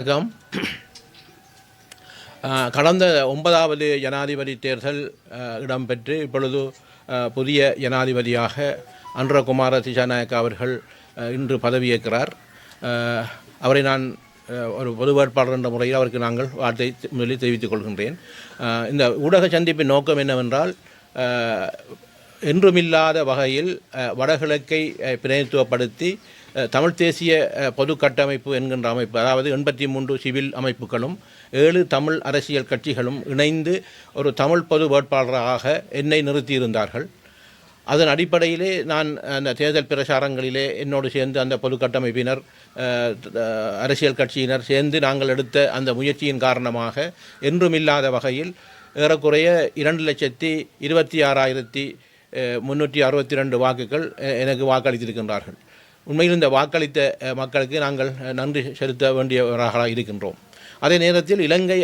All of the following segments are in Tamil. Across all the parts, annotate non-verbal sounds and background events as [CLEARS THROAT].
வணக்கம். [CLEARS THROAT] கடந்த ஒன்பதாவது ஜனாதிபதி தேர்தல் இடம்பெற்று இப்பொழுது புதிய ஜனாதிபதியாக அன்றகுமார திசாநாயக்க அவர்கள் இன்று பதவியேற்கிறார். அவரை நான் ஒரு பொது வேட்பாளர் என்ற முறையில் அவருக்கு நாங்கள் வார்த்தை முதலில் தெரிவித்துக் கொள்கின்றேன். இந்த ஊடக சந்திப்பின் நோக்கம் என்னவென்றால் என்றுமில்லாத வகையில் வடகிழக்கை பிரதிநிதித்துவப்படுத்தி தமிழ் தேசிய பொது கட்டமைப்பு என்கின்ற அமைப்பு அதாவது எண்பத்தி மூன்று சிவில் அமைப்புகளும் ஏழு தமிழ் அரசியல் கட்சிகளும் இணைந்து ஒரு தமிழ் பொது வேட்பாளராக என்னை நிறுத்தியிருந்தார்கள். அதன் அடிப்படையிலே நான் அந்த தேர்தல் பிரச்சாரங்களிலே என்னோடு சேர்ந்து அந்த பொது கட்டமைப்பினர் அரசியல் கட்சியினர் சேர்ந்து நாங்கள் எடுத்த அந்த முயற்சியின் காரணமாக என்றுமில்லாத வகையில் ஏறக்குறைய இரண்டு லட்சத்தி இருபத்தி ஆறாயிரத்தி முன்னூற்றி அறுபத்தி ரெண்டு வாக்குகள் எனக்கு வாக்களித்திருக்கின்றார்கள். உண்மையில் இந்த வாக்களித்த மக்களுக்கு நாங்கள் நன்றி செலுத்த வேண்டியவராக இருக்கின்றோம். அதே நேரத்தில் இலங்கை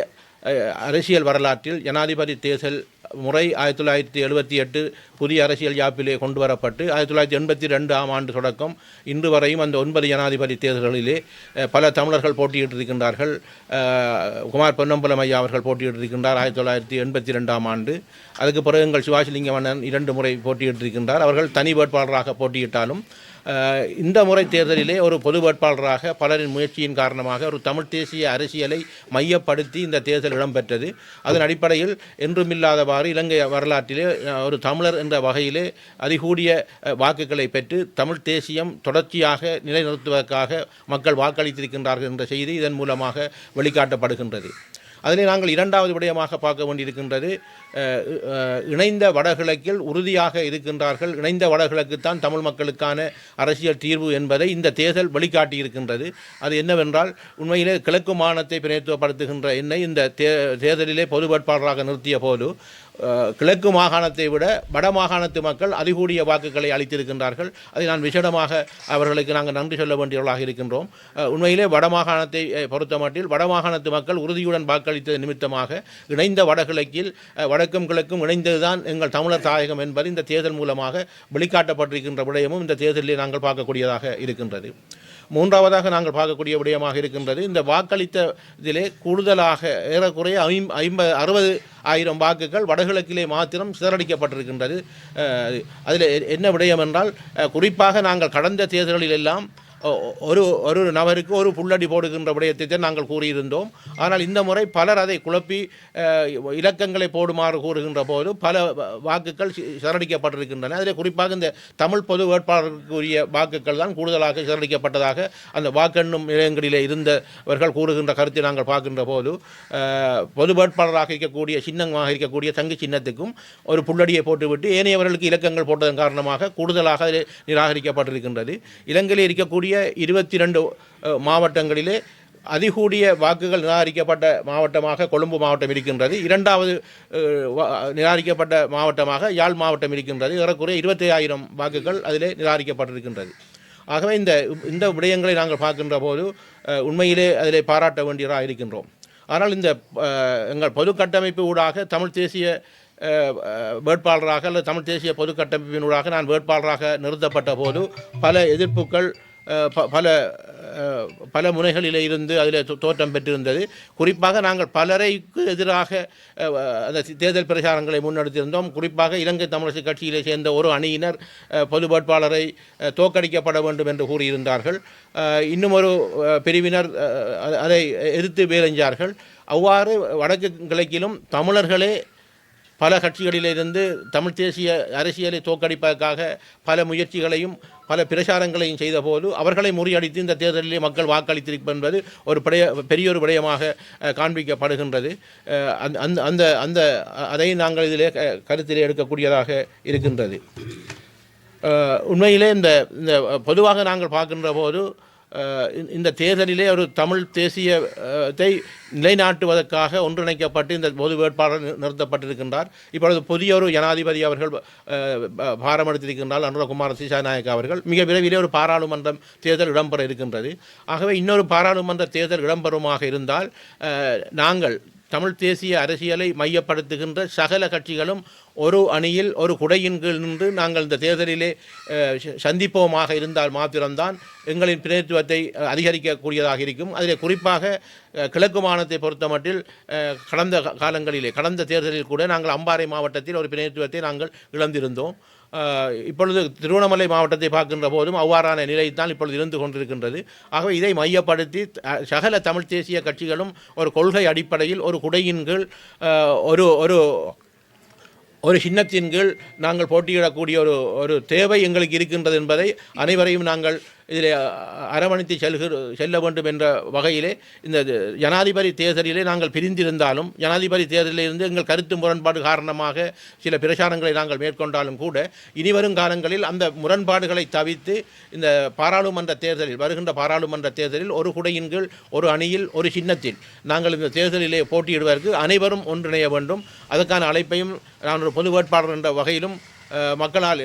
அரசியல் வரலாற்றில் ஜனாதிபதி தேர்தல் முறை ஆயிரத்தி தொள்ளாயிரத்தி எழுபத்தி எட்டு புதிய அரசியல் யாப்பிலே கொண்டு வரப்பட்டு ஆயிரத்தி தொள்ளாயிரத்தி எண்பத்தி ரெண்டாம் ஆண்டு தொடக்கம் இன்று வரையும் அந்த ஒன்பது ஜனாதிபதி தேர்தல்களிலே பல தமிழர்கள் போட்டியிட்டிருக்கின்றார்கள். குமார் பொன்னம்பலம் ஐயா அவர்கள் போட்டியிட்டிருக்கின்றார் ஆயிரத்தி தொள்ளாயிரத்தி எண்பத்தி ரெண்டாம் ஆண்டு. அதுக்கு பிறகு எங்கள் சிவாஜிலிங்க மன்னன் இரண்டு முறை போட்டியிட்டிருக்கின்றார். அவர்கள் தனி வேட்பாளராக போட்டியிட்டாலும் இந்த முறை தேர்தலிலே ஒரு பொது வேட்பாளராக பலரின் முயற்சியின் காரணமாக ஒரு தமிழ் தேசிய அரசியலை மையப்படுத்தி இந்த தேர்தல் இடம்பெற்றது. அதன் அடிப்படையில் என்றுமில்லாதவாறு இலங்கை வரலாற்றிலே ஒரு தமிழர் என்ற வகையிலே அதிகூடிய வாக்குகளை பெற்று தமிழ் தேசியம் தொடர்ச்சியாக நிலைநிறுத்துவதற்காக மக்கள் வாக்களித்திருக்கின்றார்கள் என்ற செய்தி இதன் மூலமாக வெளிக்காட்டப்படுகின்றது. அதிலே நாங்கள் இரண்டாவது விடயமாக பார்க்க வேண்டியிருக்கின்றது. இணைந்த வடகிழக்கில் உறுதியாக இருக்கின்றார்கள். இணைந்த வடகிழக்குத்தான் தமிழ் மக்களுக்கான அரசியல் தீர்வு என்பதை இந்த தேர்தல் வெளிக்காட்டியிருக்கின்றது அது என்னவென்றால் உண்மையிலே கிழக்கு மாநிலத்தை பிரதித்துவப்படுத்துகின்ற என்னை இந்த தே தேர்தலிலே பொது வேட்பாளராக நிறுத்திய போது கிழக்கு மாகாணத்தை விட வட மாகாணத்து மக்கள் அதிகூடிய வாக்குகளை அளித்திருக்கின்றார்கள். அதை நான் விசேடமாக அவர்களுக்கு நாங்கள் நன்றி சொல்ல வேண்டியவர்களாக இருக்கின்றோம். உண்மையிலே வட மாகாணத்தை பொறுத்த மட்டில் வட மாகாணத்து மக்கள் உறுதியுடன் வாக்களித்தது நிமித்தமாக இணைந்த வடகிழக்கில் வடக்கும் கிழக்கும் இணைந்ததுதான் எங்கள் தமிழர் தாயகம் என்பது இந்த தேர்தல் மூலமாக வெளிக்காட்டப்பட்டிருக்கின்ற விடயமும் இந்த தேர்தலில் நாங்கள் பார்க்கக்கூடியதாக இருக்கின்றது. மூன்றாவதாக நாங்கள் பார்க்கக்கூடிய விடயமாக இருக்கின்றது இந்த வாக்களித்த இதிலே கூடுதலாக ஏறக்குறைய ஐம் ஐம்ப அறுபது ஆயிரம் வாக்குகள் வடகிழக்கிலே மாத்திரம் சிதறடிக்கப்பட்டிருக்கின்றது. அதில் என்ன விடயம் என்றால் குறிப்பாக நாங்கள் கடந்த தேர்தல்களில் எல்லாம் ஒரு ஒரு நபருக்கு ஒரு புள்ளடி போடுகின்ற விடயத்தை தான் நாங்கள் கூறியிருந்தோம். ஆனால் இந்த முறை பலர் அதை குழப்பி இலக்கங்களை போடுமாறு கூறுகின்ற போது பல வாக்குகள் சி- சிதறடிக்கப்பட்டிருக்கின்றன. அதில் குறிப்பாக இந்த தமிழ் பொது வேட்பாளருக்குரிய வாக்குகள் தான் கூடுதலாக சிதறடிக்கப்பட்டதாக அந்த வாக்கெண்ணும் நிலையங்களிலே இருந்தவர்கள் கூறுகின்ற கருத்தை நாங்கள் பார்க்கின்ற போது பொது வேட்பாளராக இருக்கக்கூடிய சின்னமாக இருக்கக்கூடிய தங்கு சின்னத்துக்கும் ஒரு புள்ளடியை போட்டுவிட்டு ஏனையவர்களுக்கு இலக்கங்கள் போட்டதன் காரணமாக கூடுதலாக நிராகரிக்கப்பட்டிருக்கின்றது. இலங்கையில் இருக்கக்கூடிய இருபத்தி ரெண்டு மாவட்டங்களிலே அதிகூடிய வாக்குகள் நிராகரிக்கப்பட்ட மாவட்டமாக கொழும்பு மாவட்டம் இருக்கின்றது. இரண்டாவது நிராகரிக்கப்பட்ட மாவட்டமாக யாழ் மாவட்டம் இருக்கின்றது. ஏறக்குறைய இருபத்தி ஆயிரம் வாக்குகள் அதிலே நிராகரிக்கப்பட்டிருக்கின்றது. ஆகவே இந்த இந்த விடயங்களை நாங்கள் பார்க்கின்ற போது உண்மையிலே அதிலே பாராட்ட வேண்டியதாக இருக்கின்றோம். ஆனால் இந்த எங்கள் பொது கட்டமைப்பு ஊடாக தமிழ் தேசிய வேட்பாளராக அல்லது தமிழ் தேசிய பொது கட்டமைப்பினூடாக நான் வேட்பாளராக நிறுத்தப்பட்ட போது பல எதிர்ப்புகள் பல பல முனைகளில் இருந்து அதில் தோ- தோற்றம் பெற்றிருந்தது. குறிப்பாக நாங்கள் பலரைக்கு எதிராக அந்த தேர்தல் பிரச்சாரங்களை முன்னெடுத்திருந்தோம். குறிப்பாக இலங்கை தமிழரசு கட்சியிலே சேர்ந்த ஒரு அணியினர் பொது வேட்பாளரை தோற்கடிக்கப்பட வேண்டும் என்று கூறியிருந்தார்கள். இன்னும் ஒரு பிரிவினர் அதை எதிர்த்து வேலைஞ்சார்கள். அவ்வாறு வடக்கு கிழக்கிலும் தமிழர்களே பல கட்சிகளிலிருந்து தமிழ் தேசிய அரசியலை தோக்கடிப்பதற்காக பல முயற்சிகளையும் பல பிரச்சாரங்களையும் செய்தபோது அவர்களை முறியடித்து இந்த தேர்தலிலே மக்கள் வாக்களித்திருப்பது ஒரு பெரிய பெரியொரு விடயமாக காண்பிக்கப்படுகின்றது. அந்த அந்த அந்த அதை நாங்கள் இதிலே க- கருத்திலே எடுக்கக்கூடியதாக இருக்கின்றது. உண்மையிலே இந்த இந்த பொதுவாக நாங்கள் பார்க்கின்ற போது இந்த- தேர்தலிலே ஒரு தமிழ் தேசியத்தை நிலைநாட்டுவதற்காக ஒன்றிணைக்கப்பட்டு இந்த பொது வேட்பாளர் நிறுத்தப்பட்டிருக்கின்றார். இப்பொழுது புதிய ஒரு ஜனாதிபதி அவர்கள் பாரம் எடுத்திருக்கின்றால் அனுரகுமார் சீசாநாயக் அவர்கள். மிக விரைவிலே ஒரு பாராளுமன்றம் தேர்தல் இடம்பெற இருக்கின்றது. ஆகவே இன்னொரு பாராளுமன்ற தேர்தல் இடம்பெறுமாக இருந்தால் நாங்கள் தமிழ் தேசிய அரசியலை மையப்படுத்துகின்ற சகல கட்சிகளும் ஒரு அணியில் ஒரு குடையின் கீழ் நின்று நாங்கள் இந்த தேர்தலிலே ச- சந்திப்போமாக இருந்தால் மாத்திரம்தான் எங்களின் பிரதித்துவத்தை அதிகரிக்கக்கூடியதாக இருக்கும். அதில் குறிப்பாக கிழக்கு மாநிலத்தை பொறுத்தமட்டில் கடந்த காலங்களிலே கடந்த தேர்தலில் கூட நாங்கள் அம்பாறை மாவட்டத்தில் ஒரு பிரதித்துவத்தை நாங்கள் இழந்திருந்தோம். இப்பொழுது திருவண்ணாமலை மாவட்டத்தை பார்க்கின்ற போதும் அவ்வாறான நிலைத்தான் இப்பொழுது இருந்து கொண்டிருக்கின்றது. ஆகவே இதை மையப்படுத்தி சகல தமிழ் தேசிய கட்சிகளும் ஒரு கொள்கை அடிப்படையில் ஒரு குடையின் கீழ் ஒரு ஒரு ஒரு சின்னத்தின் கீழ் நாங்கள் போட்டியிடக்கூடிய ஒரு ஒரு தேவை எங்களுக்கு இருக்கின்றது என்பதை அனைவரையும் நாங்கள் இதில் அரவணைத்து செல்கிற செல்ல வேண்டும் என்ற வகையிலே இந்த ஜனாதிபதி தேர்தலிலே நாங்கள் பிரிந்திருந்தாலும் ஜனாதிபதி தேர்தலில் இருந்து எங்கள் கருத்து முரண்பாடு காரணமாக சில பிரச்சாரங்களை நாங்கள் மேற்கொண்டாலும் கூட இனிவரும் காலங்களில் அந்த முரண்பாடுகளை தவிர்த்து இந்த பாராளுமன்ற தேர்தலில் வருகின்ற பாராளுமன்ற தேர்தலில் ஒரு குடையின் கீழ் ஒரு அணியில் ஒரு சின்னத்தில் நாங்கள் இந்த தேர்தலிலே போட்டியிடுவதற்கு அனைவரும் ஒன்றிணைய வேண்டும். அதற்கான அழைப்பையும் நான் ஒரு பொது வேட்பாளர் என்ற வகையிலும் மக்களால்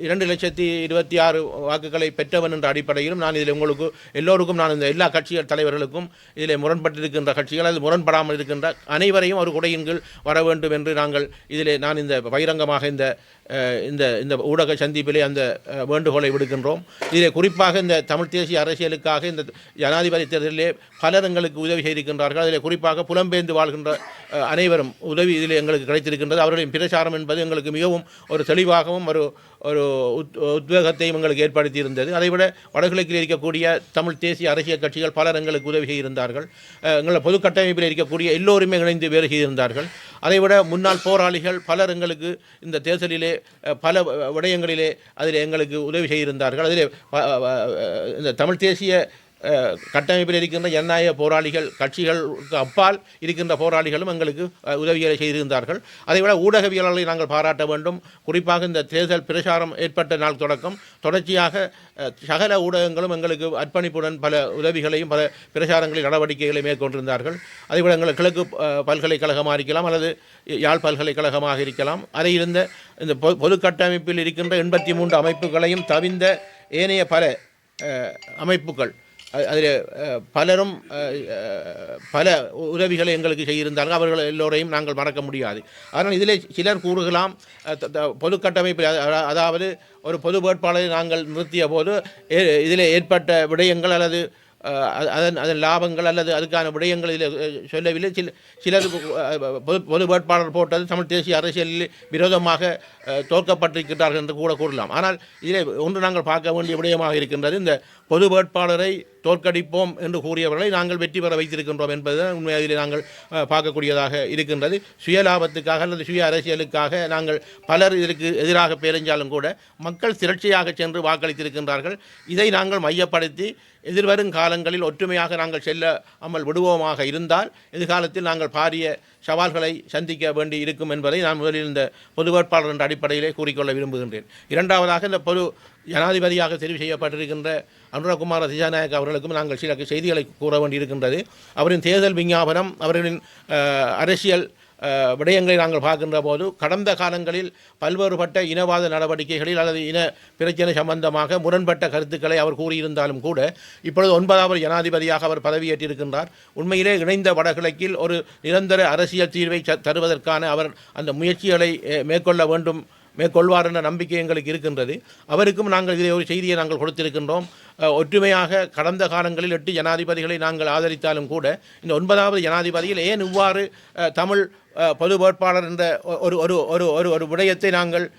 இரண்டு லட்சத்தி இருபத்தி ஆறு வாக்குகளை பெற்றவன் என்ற அடிப்படையிலும் நான் இதில் உங்களுக்கு எல்லோருக்கும் நான் இந்த எல்லா கட்சிகள் தலைவர்களுக்கும் இதில் முரண்பட்டிருக்கின்ற கட்சிகள் அது முரண்படாமல் இருக்கின்ற அனைவரையும் ஒரு குடையின் கீழ் வர வேண்டும் என்று நாங்கள் இதில் நான் இந்த பகிரங்கமாக இந்த இந்த இந்த ஊடக சந்திப்பிலே அந்த வேண்டுகோளை விடுக்கின்றோம். இதிலே குறிப்பாக இந்த தமிழ் தேசிய அரசியலுக்காக இந்த ஜனாதிபதி தேர்தலிலே பலர் எங்களுக்கு உதவி செய்திருக்கின்றார்கள். அதில் குறிப்பாக புலம்பெயர்ந்து வாழ்கின்ற அனைவரும் உதவி இதில் எங்களுக்கு கிடைத்திருக்கின்றது. அவர்களின் பிரச்சாரம் என்பது எங்களுக்கு மிகவும் ஒரு தெளிவாகவும் ஒரு ஒரு உத் உத்வேகத்தையும் எங்களுக்கு ஏற்படுத்தியிருந்தது. அதைவிட வடகிழக்கில் இருக்கக்கூடிய தமிழ் தேசிய அரசியல் கட்சிகள் பலர் எங்களுக்கு உதவி செய்திருந்தார்கள். எங்களை எங்கள் பொது கட்டமைப்பில் இருக்கக்கூடிய எல்லோருமே இணைந்து வேலை செய்திருந்தார்கள். அதைவிட முன்னாள் போராளிகள் பலர் எங்களுக்கு இந்த தேர்தலிலே பல விடயங்களிலே அதில் எங்களுக்கு உதவி செய்திருந்தார்கள். அதிலே இந்த தமிழ் தேசிய கட்டமைப்பில் இருக்கின்ற ஜனநாயக போராளிகள் கட்சிகளுக்கு அப்பால் இருக்கின்ற போராளிகளும் எங்களுக்கு உதவிகளை செய்திருந்தார்கள். அதைவிட ஊடகவியலாளர்களை நாங்கள் பாராட்ட வேண்டும். குறிப்பாக இந்த தேர்தல் பிரச்சாரம் ஏற்பட்ட நாள் தொடக்கம். தொடர்ச்சியாக சகல ஊடகங்களும் எங்களுக்கு அர்ப்பணிப்புடன் பல உதவிகளையும் பல பிரச்சாரங்களில் நடவடிக்கைகளை மேற்கொண்டிருந்தார்கள். அதைவிட எங்கள் கிழக்கு பல்கலைக்கழகமாக இருக்கலாம் அல்லது யாழ் பல்கலைக்கழகமாக இருக்கலாம். அதை இருந்த இந்த பொது கட்டமைப்பில் இருக்கின்ற எண்பத்தி மூன்று அமைப்புகளையும் தவிர்ந்த ஏனைய பல அமைப்புகள் அதில் பலரும் பல உதவிகளை எங்களுக்கு செய்திருந்தார்கள். அவர்கள் எல்லோரையும் நாங்கள் மறக்க முடியாது. ஆனால் இதில் சிலர் கூறுகலாம் த- பொது கட்டமைப்பில் அதாவது ஒரு பொது வேட்பாளரை நாங்கள் நிறுத்திய போது இதில் ஏற்பட்ட விடயங்கள் அல்லது அதன் அதன் லாபங்கள் அல்லது அதுக்கான விடயங்கள் இதில் சொல்லவில்லை. சில சிலர் பொது பொது வேட்பாளர் போட்டது தமிழ் தேசிய அரசியலில் விரோதமாக தோற்கப்பட்டிருக்கிறார்கள் என்று கூட கூறலாம். ஆனால் இதில் ஒன்று நாங்கள் பார்க்க வேண்டிய விடயமாக இருக்கின்றது. இந்த பொது வேட்பாளரை தோற்கடிப்போம் என்று கூறியவர்களை நாங்கள் வெற்றி பெற வைத்திருக்கின்றோம் என்பதுதான் உண்மை அதில் நாங்கள் பார்க்கக்கூடியதாக இருக்கின்றது. சுய லாபத்துக்காக அல்லது சுய அரசியலுக்காக நாங்கள் பலர் இதற்கு எதிராக பேரஞ்சாலும் கூட மக்கள் திரட்சியாக சென்று வாக்களித்திருக்கின்றார்கள். இதை நாங்கள் மையப்படுத்தி எதிர்வரும் காலங்களில் ஒற்றுமையாக நாங்கள் செல்ல அமல் விடுவோமாக இருந்தால் எதிர்காலத்தில் நாங்கள் பாரிய சவால்களை சந்திக்க வேண்டி இருக்கும் என்பதை நான் முதலில் இந்த பொது வேட்பாளர் என்ற அடிப்படையிலே கூறிக்கொள்ள விரும்புகின்றேன். இரண்டாவதாக இந்த பொது ஜனாதிபதியாக தெரிவு செய்யப்பட்டிருக்கின்ற அனுரகுமார திசாநாயக் அவர்களுக்கும் நாங்கள் சில செய்திகளை கூற வேண்டியிருக்கின்றது. அவரின் தேர்தல் விஞ்ஞாபனம் அவர்களின் அரசியல் விடயங்களை நாங்கள் பார்க்கின்ற போது கடந்த காலங்களில் பல்வேறுபட்ட இனவாத நடவடிக்கைகளில் அல்லது இன பிரச்சனை சம்பந்தமாக முரண்பட்ட கருத்துக்களை அவர் கூறியிருந்தாலும் கூட இப்பொழுது ஒன்பதாவது ஜனாதிபதியாக அவர் பதவியேற்றிருக்கின்றார். உண்மையிலே இணைந்த வடகிழக்கில் ஒரு நிரந்தர அரசியல் தீர்வை தருவதற்கான அவர் அந்த முயற்சிகளை மேற்கொள்ள வேண்டும் மேற்கொள்வார் என்ற நம்பிக்கை எங்களுக்கு இருக்கின்றது. அவருக்கும் நாங்கள் இதை ஒரு செய்தியை நாங்கள் கொடுத்திருக்கின்றோம். ஒற்றுமையாக கடந்த காலங்களில் எட்டு ஜனாதிபதிகளை நாங்கள் ஆதரித்தாலும் கூட இந்த ஒன்பதாவது ஜனாதிபதியில் ஏன் இவ்வாறு தமிழ் பொது வேட்பாளர் என்ற ஒரு ஒரு ஒரு ஒரு ஒரு விடயத்தை நாங்கள்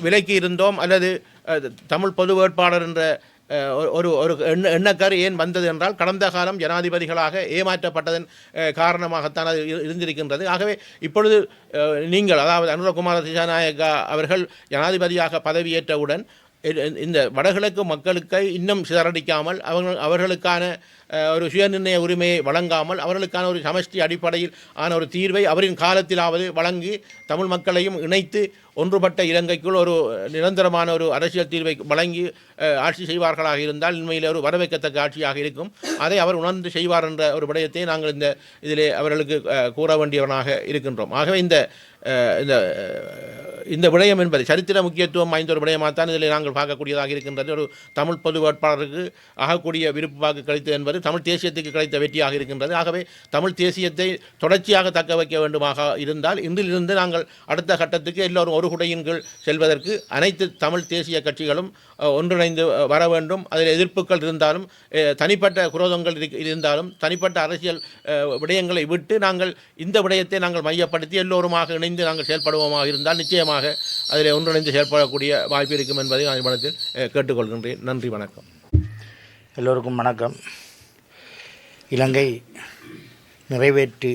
விலக்கி இருந்தோம். அல்லது தமிழ் பொது வேட்பாளர் என்ற ஒரு- ஒரு எண்ண எண்ணக்கரு ஏன் வந்தது என்றால் கடந்த காலம் ஜனாதிபதிகளாக ஏமாற்றப்பட்டதன் காரணமாகத்தான் அது இரு- இருந்திருக்கின்றது. ஆகவே இப்பொழுது நீங்கள் அதாவது அனுரகுமார திசாநாயக்கா அவர்கள் ஜனாதிபதியாக பதவியேற்றவுடன் இந்த வடகிழக்கு மக்களுக்கு இன்னும் சிதறடிக்காமல் அவர்கள் அவர்களுக்கான ஒரு சுயநிர்ணய உரிமையை வழங்காமல் அவர்களுக்கான ஒரு சமஷ்டி அடிப்படையில் ஆன ஒரு தீர்வை அவரின் காலத்திலாவது வழங்கி தமிழ் மக்களையும் இணைத்து ஒன்றுபட்ட இலங்கைக்குள் ஒரு நிரந்தரமான ஒரு அரசியல் தீர்வை வழங்கி ஆட்சி செய்வார்களாக இருந்தால் உண்மையில் ஒரு வரவேற்கத்தக்க ஆட்சியாக இருக்கும். அதை அவர் உணர்ந்து செய்வார் என்ற ஒரு விடயத்தை நாங்கள் இந்த இதிலே அவர்களுக்கு கூற வேண்டியவனாக இருக்கின்றோம். ஆகவே இந்த இந்த இந்த விடயம் என்பது சரித்திர முக்கியத்துவம் வாய்ந்த ஒரு விடயமாக தான் இதில் நாங்கள் பார்க்கக்கூடியதாக இருக்கின்றது. ஒரு தமிழ் பொது வேட்பாளருக்கு ஆகக்கூடிய விருப்பு வாக்கு கிடைத்தது என்பது தமிழ் தேசியத்துக்கு கிடைத்த வெற்றியாக இருக்கின்றது. ஆகவே தமிழ் தேசியத்தை தொடர்ச்சியாக தக்க வைக்க வேண்டுமாக இருந்தால் இன்றிலிருந்து நாங்கள் அடுத்த கட்டத்துக்கு எல்லோரும் ஒரு குடையின் கீழ் செல்வதற்கு அனைத்து தமிழ் தேசிய கட்சிகளும் ஒன்றிணைந்து வர வேண்டும். அதில் எதிர்ப்புகள் இருந்தாலும் தனிப்பட்ட குரோதங்கள் இருந்தாலும் தனிப்பட்ட அரசியல் விடயங்களை விட்டு நாங்கள் இந்த விடயத்தை நாங்கள் மையப்படுத்தி எல்லோருமாக இணைந்து நாங்கள் செயல்படுவோமாக இருந்தால் நிச்சயமாக அதில் ஒன்றிணைந்து செயல்படக்கூடிய வாய்ப்பு இருக்கும் என்பதை நான் இவ்விடத்தில் கேட்டுக்கொள்கின்றேன். நன்றி வணக்கம். எல்லோருக்கும் வணக்கம். இலங்கை நிறைவேற்று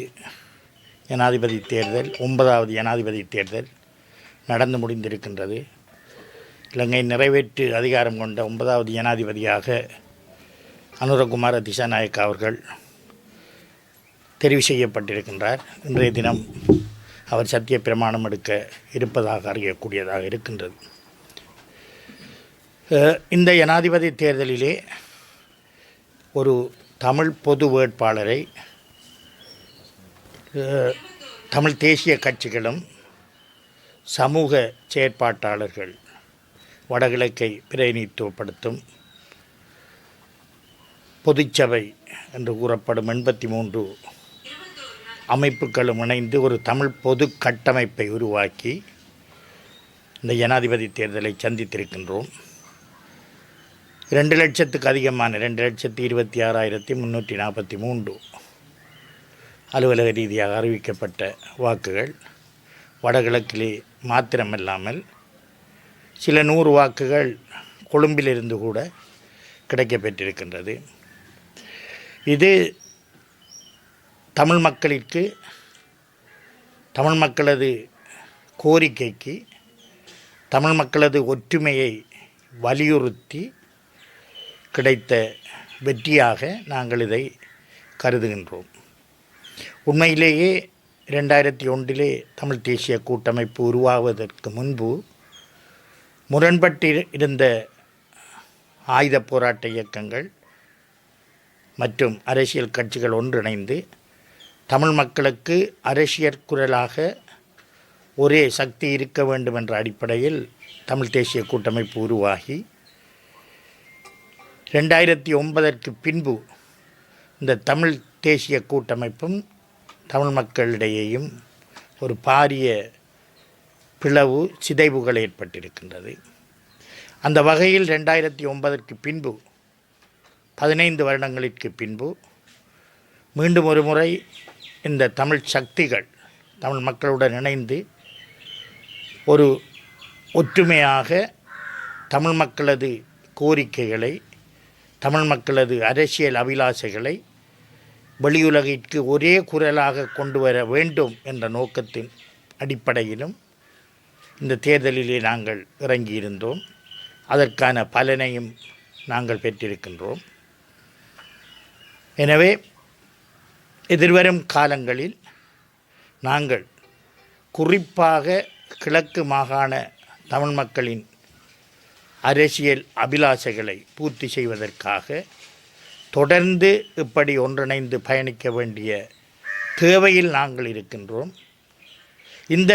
ஜனாதிபதி தேர்தல் ஒன்பதாவது ஜனாதிபதி தேர்தல் நடந்து முடிந்திருக்கின்றது. இலங்கை நிறைவேற்று அதிகாரம் கொண்ட ஒன்பதாவது ஜனாதிபதியாக அனுரகுமார திசாநாயக்கா அவர்கள் தெரிவு செய்யப்பட்டிருக்கின்றார். இன்றைய தினம் அவர் சத்திய பிரமாணம் எடுக்க இருப்பதாக அறியக்கூடியதாக இருக்கின்றது. இந்த ஜனாதிபதி தேர்தலிலே ஒரு தமிழ் பொது வேட்பாளரை தமிழ் தேசிய கட்சிகளும் சமூக செயற்பாட்டாளர்கள் வடகிழக்கை பிரதிநிதித்துவப்படுத்தும் பொதுச்சபை என்று கூறப்படும் எண்பத்தி மூன்று அமைப்புகளும் இணைந்து ஒரு தமிழ் பொது கட்டமைப்பை உருவாக்கி இந்த ஜனாதிபதி தேர்தலை சந்தித்திருக்கின்றோம். ரெண்டு லட்சத்துக்கு அதிகமான ரெண்டு லட்சத்தி இருபத்தி ஆறாயிரத்தி முந்நூற்றி நாற்பத்தி மூன்று. அலுவலக ரீதியாக அறிவிக்கப்பட்ட வாக்குகள் வடகிழக்கிலே மாத்திரமல்லாமல் சில நூறு வாக்குகள் கொழும்பிலிருந்து கூட கிடைக்கப்பெற்றிருக்கின்றது. இது தமிழ் மக்களிற்கு தமிழ் மக்களது கோரிக்கைக்கு தமிழ் மக்களது ஒற்றுமையை வலியுறுத்தி கிடைத்த வெற்றியாக நாங்கள் இதை கருதுகின்றோம். உண்மையிலேயே ரெண்டாயிரத்தி ஒன்றிலே தமிழ் தேசிய கூட்டமைப்பு உருவாவதற்கு முன்பு முரண்பட்டு இருந்த ஆயுத போராட்ட இயக்கங்கள் மற்றும் அரசியல் கட்சிகள் ஒன்றிணைந்து தமிழ் மக்களுக்கு அரசியற் குரலாக ஒரே சக்தி இருக்க வேண்டும் என்ற அடிப்படையில் தமிழ் தேசிய கூட்டமைப்பு உருவாகி ரெண்டாயிரத்தி ஒன்பதற்கு பின்பு இந்த தமிழ் தேசிய கூட்டமைப்பும் தமிழ் மக்களிடையேயும் ஒரு பாரிய பிளவு சிதைவுகள் ஏற்பட்டிருக்கின்றது. அந்த வகையில் ரெண்டாயிரத்தி ஒன்பதற்கு பின்பு பதினைந்து வருடங்களுக்கு பின்பு மீண்டும் ஒரு முறை இந்த தமிழ் சக்திகள் தமிழ் மக்களுடன் இணைந்து ஒரு ஒற்றுமையாக தமிழ் மக்களது கோரிக்கைகளை தமிழ் மக்களது அரசியல் அபிலாஷைகளை வெளியுலகிற்கு ஒரே குரலாக கொண்டு வர வேண்டும் என்ற நோக்கத்தின் அடிப்படையிலும் இந்த தேர்தலிலே நாங்கள் இறங்கியிருந்தோம். அதற்கான பலனையும் நாங்கள் பெற்றிருக்கின்றோம். எனவே எதிர்வரும் காலங்களில் நாங்கள் குறிப்பாக கிழக்கு மாகாண தமிழ் மக்களின் அரசியல் அபிலாஷைகளை பூர்த்தி செய்வதற்காக தொடர்ந்து இப்படி ஒன்றிணைந்து பயணிக்க வேண்டிய தேவையில் நாங்கள் இருக்கின்றோம். இந்த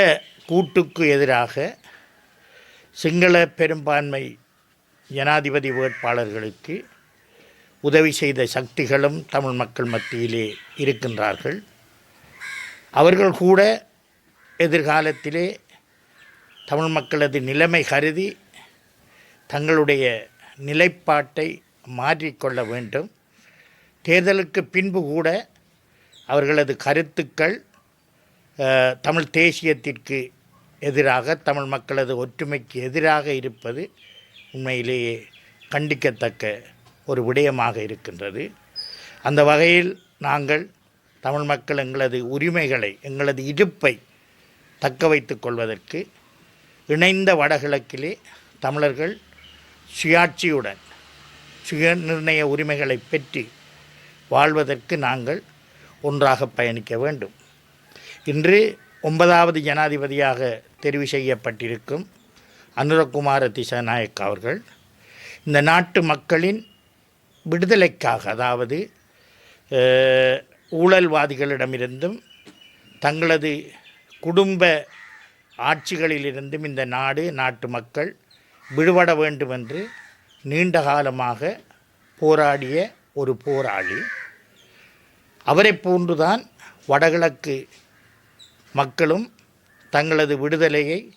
கூட்டுக்கு எதிராக சிங்கள பெரும்பான்மை ஜனாதிபதி வேட்பாளர்களுக்கு உதவி செய்த சக்திகளும் தமிழ் மக்கள் மத்தியிலே இருக்கின்றார்கள். அவர்கள் கூட எதிர்காலத்திலே தமிழ் மக்களது நிலைமை கருதி தங்களுடைய நிலைப்பாட்டை மாற்றிக்கொள்ள வேண்டும். தேர்தலுக்கு பின்பு கூட அவர்களது கருத்துக்கள் தமிழ் தேசியத்திற்கு எதிராக தமிழ் மக்களது ஒற்றுமைக்கு எதிராக இருப்பது உண்மையிலேயே கண்டிக்கத்தக்க ஒரு விடயமாக இருக்கின்றது. அந்த வகையில் நாங்கள் தமிழ் மக்கள் எங்களது உரிமைகளை எங்களது இருப்பை தக்க வைத்து கொள்வதற்கு இணைந்த வடகிழக்கிலே தமிழர்கள் சுயாட்சியுடன் சுய நிர்ணய உரிமைகளை பெற்று வாழ்வதற்கு நாங்கள் ஒன்றாக பயணிக்க வேண்டும். இன்று ஒன்பதாவது ஜனாதிபதியாக தெரிவு செய்யப்பட்டிருக்கும் அனுரகுமார திசாநாயக் அவர்கள் இந்த நாட்டு மக்களின் விடுதலைக்காக அதாவது ஊழல்வாதிகளிடமிருந்தும் தங்களது குடும்ப ஆட்சிகளிலிருந்தும் இந்த நாடு நாட்டு மக்கள் விடுபட வேண்டும் என்று நீண்ட காலமாக போராடிய ஒரு போராளி. அவரைப் போன்றுதான் வடகிழக்கு மக்களும் தங்களது விடுதலையை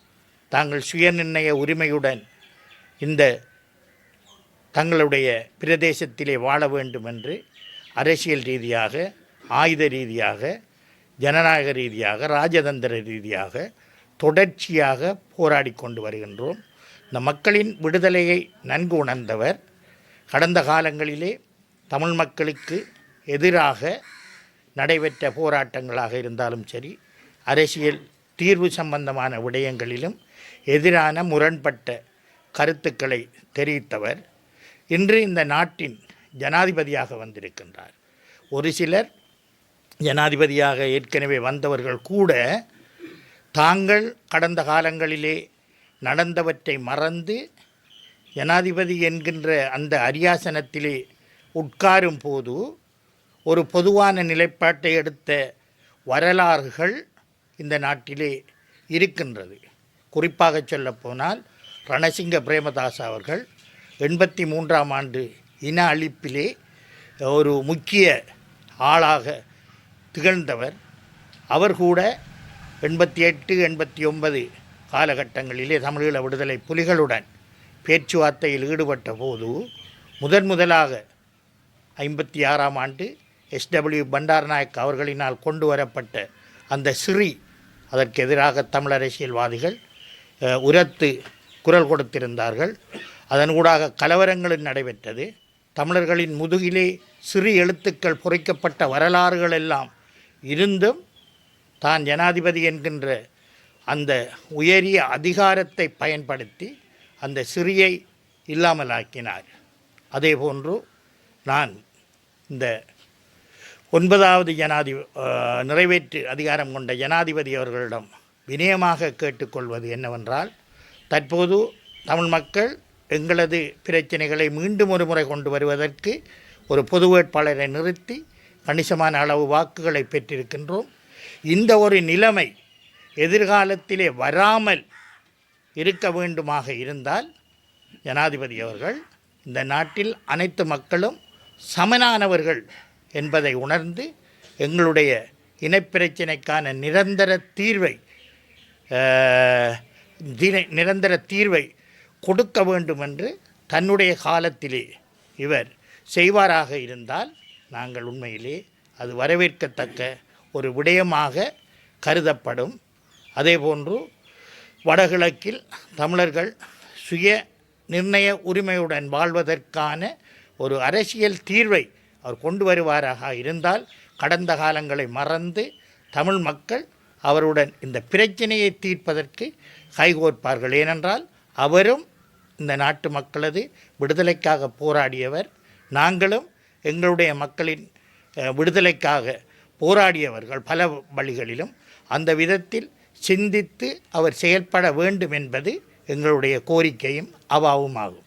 தாங்கள் சுயநிர்ணய உரிமையுடன் இந்த தங்களுடைய பிரதேசத்திலே வாழ வேண்டும் என்று அரசியல் ரீதியாக ஆயுத ரீதியாக ஜனநாயக ரீதியாக ராஜதந்திர ரீதியாக தொடர்ச்சியாக போராடி கொண்டு வருகின்றோம். இந்த மக்களின் விடுதலையை நன்கு உணர்ந்தவர். கடந்த காலங்களிலே தமிழ் மக்களுக்கு எதிராக நடைபெற்ற போராட்டங்களாக இருந்தாலும் சரி அரசியல் தீர்வு சம்பந்தமான விடயங்களிலும் எதிரான முரண்பட்ட கருத்துக்களை தெரிவித்தவர். இன்று இந்த நாட்டின் ஜனாதிபதியாக வந்திருக்கின்றார். ஒரு சிலர் ஜனாதிபதியாக ஏற்கனவே வந்தவர்கள் கூட தாங்கள் கடந்த காலங்களிலே நடந்தவற்றை மறந்து ஜனாதிபதி என்கின்ற அந்த அரியாசனத்திலே உட்காரும் போது ஒரு பொதுவான நிலைப்பாட்டை எடுத்த வரலாறுகள் இந்த நாட்டிலே இருக்கின்றது. குறிப்பாக சொல்லப்போனால் ரணசிங்க பிரேமதாஸ் அவர்கள் எண்பத்தி மூன்றாம் ஆண்டு இன அழிப்பிலே ஒரு முக்கிய ஆளாக திகழ்ந்தவர். அவர் கூட எண்பத்தி எட்டு எண்பத்தி ஒன்பது காலகட்டங்களிலே தமிழீழ விடுதலை புலிகளுடன் பேச்சுவார்த்தையில் ஈடுபட்ட போது முதன் முதலாக ஐம்பத்தி ஆறாம் ஆண்டு எஸ்டபிள்யூ பண்டாரநாயக் அவர்களினால் கொண்டு வரப்பட்ட அந்த சிறி அதற்கு எதிராக தமிழ் அரசியல்வாதிகள் உரத்து குரல் கொடுத்திருந்தார்கள். அதனூடாக கலவரங்களும் நடைபெற்றது. தமிழர்களின் முதுகிலே சிறு எழுத்துக்கள் பொறிக்கப்பட்ட வரலாறுகள் எல்லாம் இருந்தும் தான் ஜனாதிபதி என்கின்ற அந்த உயரிய அதிகாரத்தை பயன்படுத்தி அந்த சிறியை இல்லாமலாக்கினார். அதேபோன்று நான் இந்த ஒன்பதாவது ஜனாதி நிறைவேற்று அதிகாரம் கொண்ட ஜனாதிபதி அவர்களிடம் வினயமாக கேட்டுக்கொள்வது என்னவென்றால் தற்போது தமிழ் மக்கள் எங்களது பிரச்சனைகளை மீண்டும் ஒரு முறை கொண்டு வருவதற்கு ஒரு பொது வேட்பாளரை நிறுத்தி கணிசமான அளவு வாக்குகளை பெற்றிருக்கின்றோம். இந்த ஒரு நிலைமை எதிர்காலத்திலே வராமல் இருக்க வேண்டுமாக இருந்தால் ஜனாதிபதி அவர்கள் இந்த நாட்டில் அனைத்து மக்களும் சமனானவர்கள் என்பதை உணர்ந்து எங்களுடைய இனப்பிரச்சினைக்கான நிரந்தர தீர்வை நிரந்தர தீர்வை கொடுக்க வேண்டும் என்று தன்னுடைய காலத்திலே இவர் செய்வாராக இருந்தால் நாங்கள் உண்மையிலே அது வரவேற்கத்தக்க ஒரு விடயமாக கருதப்படும். அதேபோன்று வடகிழக்கில் தமிழர்கள் சுய நிர்ணய உரிமையுடன் வாழ்வதற்கான ஒரு அரசியல் தீர்வை அவர் கொண்டு வருவாராக இருந்தால் கடந்த காலங்களை மறந்து தமிழ் மக்கள் அவருடன் இந்த பிரச்சனையை தீர்ப்பதற்கு கைகோர்ப்பார்கள். ஏனென்றால் அவரும் இந்த நாட்டு மக்களது விடுதலைக்காக போராடியவர். நாங்களும் எங்களுடைய மக்களின் விடுதலைக்காக போராடியவர்கள் பல வழிகளிலும். அந்த விதத்தில் சிந்தித்து அவர் செயல்பட வேண்டும் என்பது எங்களுடைய கோரிக்கையும் அவாவும் ஆகும்